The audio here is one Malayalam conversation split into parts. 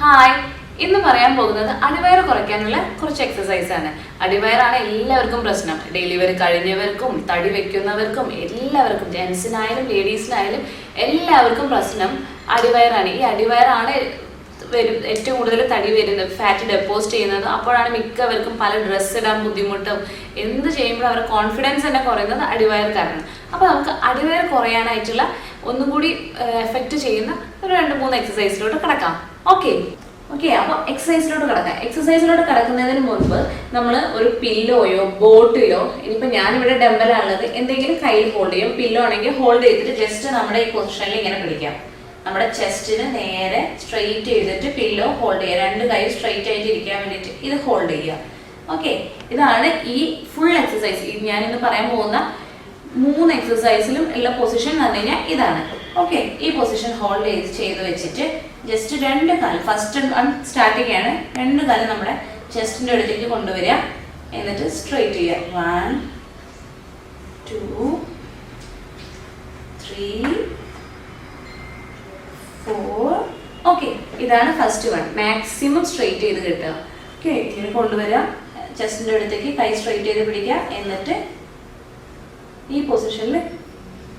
ഹായ് ഇന്ന് പറയാൻ പോകുന്നത് അടിവയറ് കുറയ്ക്കാനുള്ള കുറച്ച് എക്സസൈസ് ആണ്. അടിവയറാണ് എല്ലാവർക്കും പ്രശ്നം. ഡെലിവറി കഴിഞ്ഞവർക്കും തടി വെക്കുന്നവർക്കും എല്ലാവർക്കും ജെൻസിനായാലും ലേഡീസിനായാലും എല്ലാവർക്കും പ്രശ്നം അടിവയറാണ്. ഈ അടിവയറാണ് വരും ഏറ്റവും കൂടുതൽ തടി വരുന്നത് ഫാറ്റ് ഡെപ്പോസിറ്റ് ചെയ്യുന്നത്. അപ്പോഴാണ് മിക്കവർക്കും പല ഡ്രസ്സ് ഇടാൻ ബുദ്ധിമുട്ടും. എന്ത് ചെയ്യുമ്പോഴും അവരുടെ കോൺഫിഡൻസ് തന്നെ കുറയുന്നത് അടിവയർ കാരണം. അപ്പോൾ നമുക്ക് അടിവയർ കുറയാനായിട്ടുള്ള ഒന്നും കൂടി എഫക്റ്റ് ചെയ്യുന്ന ഒരു രണ്ട് മൂന്ന് എക്സസൈസിലോട്ട് കിടക്കാം. ഓക്കെ ഓക്കെ അപ്പോൾ എക്സസൈസിലോട്ട് കടക്കാം. എക്സസൈസിലോട്ട് കിടക്കുന്നതിന് മുൻപ് നമ്മൾ ഒരു പില്ലോയോ ബോട്ടിലോ ഇനിയിപ്പോൾ ഞാനിവിടെ ഡമ്പലാണുള്ളത് എന്തെങ്കിലും കയ്യിൽ ഹോൾഡ് ചെയ്യും. പില്ലോ ആണെങ്കിൽ ഹോൾഡ് ചെയ്തിട്ട് ജസ്റ്റ് നമ്മുടെ ഈ പൊസിഷനിൽ ഇങ്ങനെ പിടിക്കാം. നമ്മുടെ ചെസ്റ്റിന് നേരെ സ്ട്രെയിറ്റ് ചെയ്തിട്ട് പില്ലോ ഹോൾഡ് ചെയ്യുക. രണ്ട് കൈ സ്ട്രെയിറ്റ് ആയിട്ട് ഇരിക്കാൻ വേണ്ടിയിട്ട് ഇത് ഹോൾഡ് ചെയ്യുക. ഓക്കെ ഇതാണ് ഈ ഫുൾ എക്സസൈസ് ഞാനിന്ന് പറയാൻ പോകുന്ന മൂന്ന് എക്സസൈസിലും ഉള്ള പൊസിഷൻ എന്ന് പറഞ്ഞു കഴിഞ്ഞാൽ ഇതാണ്. ഓക്കെ ഈ പൊസിഷൻ ഹോൾഡ് ചെയ്ത് ചെയ്ത് വെച്ചിട്ട് ജസ്റ്റ് രണ്ട് കാൽ ഫസ്റ്റ് സ്റ്റാർട്ടിംഗ് ആണ്. രണ്ട് കാൽ നമ്മുടെ ചെസ്റ്റിന്റെ അടുത്തേക്ക് കൊണ്ടുവരിക. എന്നിട്ട് സ്ട്രെയിറ്റ് ചെയ്യുക. One two three four okay ഇതാണ് ഫസ്റ്റ് വൺ മാക്സിമം സ്ട്രെയിറ്റ് ചെയ്ത് കിട്ടുക. ഓക്കെ ഇങ്ങനെ കൊണ്ടുവരിക. ചെസ്റ്റിന്റെ അടുത്തേക്ക് കൈ സ്ട്രെയിറ്റ് ചെയ്ത് പിടിക്കുക. എന്നിട്ട് ഈ പൊസിഷനിൽ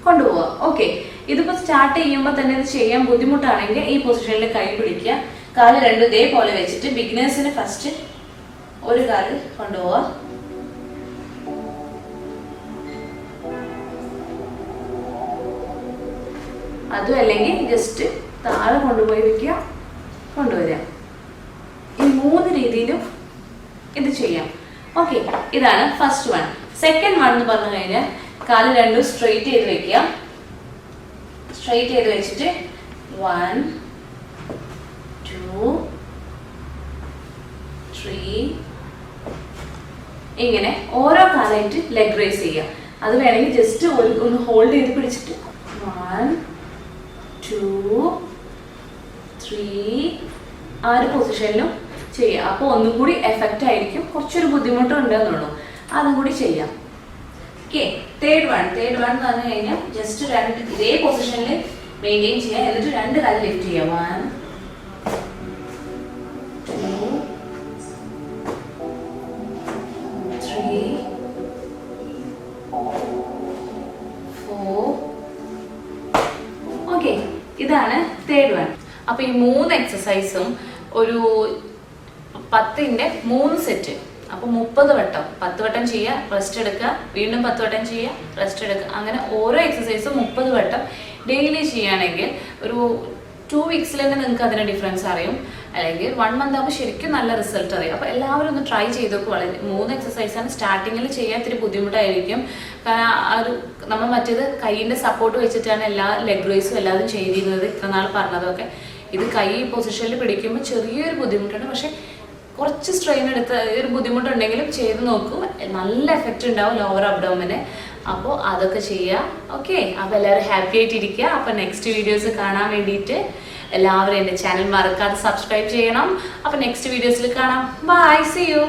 കൊണ്ടുപോവുക. ഓക്കെ ഇതിപ്പോൾ സ്റ്റാർട്ട് ചെയ്യുമ്പോൾ തന്നെ ഇത് ചെയ്യാൻ ബുദ്ധിമുട്ടാണെങ്കിൽ ഈ പൊസിഷനിൽ കൈ പിടിക്കുക. കാൽ രണ്ടും ഇതേപോലെ വെച്ചിട്ട് ബിഗിനേഴ്സിന് ഫസ്റ്റ് ഒരു കാൽ കൊണ്ടുപോവുക. അതും അല്ലെങ്കിൽ ജസ്റ്റ് താഴെ കൊണ്ടുപോയി വെക്കുക കൊണ്ടുവരിക. ഈ മൂന്ന് രീതിയിലും ഇത് ചെയ്യാം. ഓക്കെ ഇതാണ് ഫസ്റ്റ് വൺ സെക്കൻഡ് വൺ എന്ന് പറഞ്ഞു കഴിഞ്ഞാൽ കാൽ രണ്ടും സ്ട്രെയിറ്റ് ചെയ്ത് വെക്കുക. സ്ട്രെയിറ്റ് ചെയ്ത് വെച്ചിട്ട് വൺ ടു ത്രീ ഇങ്ങനെ ഓരോ കാലായിട്ട് ലെഗ് റേസ് ചെയ്യുക. അത് വേണമെങ്കിൽ ജസ്റ്റ് ഒരു ഒന്ന് ഹോൾഡ് ചെയ്ത് പിടിച്ചിട്ട് വൺ ടു ത്രീ ആ ഒരു പൊസിഷനിലും ചെയ്യുക. അപ്പോൾ ഒന്നും കൂടി എഫക്റ്റ് ആയിരിക്കും. കുറച്ചൊരു ബുദ്ധിമുട്ടുണ്ട് എന്നുള്ളൂ അതും കൂടി ചെയ്യാം. തേർഡ് വൺ തേർഡ് വൺ എന്ന് പറഞ്ഞു കഴിഞ്ഞാൽ ജസ്റ്റ് രണ്ട് ഇതേ പൊസിഷനിൽ മെയിന്റെയിൻ ചെയ്യുക എന്നിട്ട് രണ്ട് കാൽ ലിഫ്റ്റ് ചെയ്യുക വൺ ഇതാണ് തേർഡ് വൺ അപ്പൊ ഈ മൂന്ന് എക്സസൈസും ഒരു പത്തിന്റെ മൂന്ന് സെറ്റ് അപ്പൊ മുപ്പത് വട്ടം. പത്ത് വട്ടം ചെയ്യുക റെസ്റ്റ് എടുക്കുക വീണ്ടും പത്ത് വട്ടം ചെയ്യുക റെസ്റ്റ് എടുക്കുക. അങ്ങനെ ഓരോ എക്സസൈസും മുപ്പത് വട്ടം ഡെയിലി ചെയ്യുകയാണെങ്കിൽ ഒരു ടു വീക്സിൽ തന്നെ നിങ്ങൾക്ക് അതിന്റെ ഡിഫറൻസ് അറിയും. അല്ലെങ്കിൽ വൺ മന്ത് ആകുമ്പോൾ ശരിക്കും നല്ല റിസൾട്ട് അറിയാം. അപ്പോൾ എല്ലാവരും ഒന്ന് ട്രൈ ചെയ്തൊക്കെ വളരെ. മൂന്ന് എക്സസൈസാണ് സ്റ്റാർട്ടിങ്ങിൽ ചെയ്യാൻ ഇത്തിരി ബുദ്ധിമുട്ടായിരിക്കും. കാരണം ആ ഒരു നമ്മൾ മറ്റേത് കൈയിന്റെ സപ്പോർട്ട് വെച്ചിട്ടാണ് എല്ലാ ലെഗ് റൈസും എല്ലാവരും ചെയ്തിരുന്നത് ഇത്ര നാൾ പറഞ്ഞതൊക്കെ. ഇത് കൈ പൊസിഷനിൽ പിടിക്കുമ്പോൾ ചെറിയൊരു ബുദ്ധിമുട്ടുണ്ട് പക്ഷേ കുറച്ച് സ്ട്രെയിൻ എടുത്ത് ഒരു ബുദ്ധിമുട്ടുണ്ടെങ്കിലും ചെയ്ത് നോക്കൂ. നല്ല എഫക്റ്റ് ഉണ്ടാവും ലോവർ അബ്ഡോമിന് അപ്പോൾ അതൊക്കെ ചെയ്യുക ഓക്കെ അപ്പോൾ എല്ലാവരും ഹാപ്പി ആയിട്ടിരിക്കുക. അപ്പോൾ നെക്സ്റ്റ് വീഡിയോസ് കാണാൻ വേണ്ടിയിട്ട് എല്ലാവരും എന്റെ ചാനൽ മറക്കാതെ സബ്സ്ക്രൈബ് ചെയ്യണം. അപ്പോൾ നെക്സ്റ്റ് വീഡിയോസിൽ കാണാം. By C U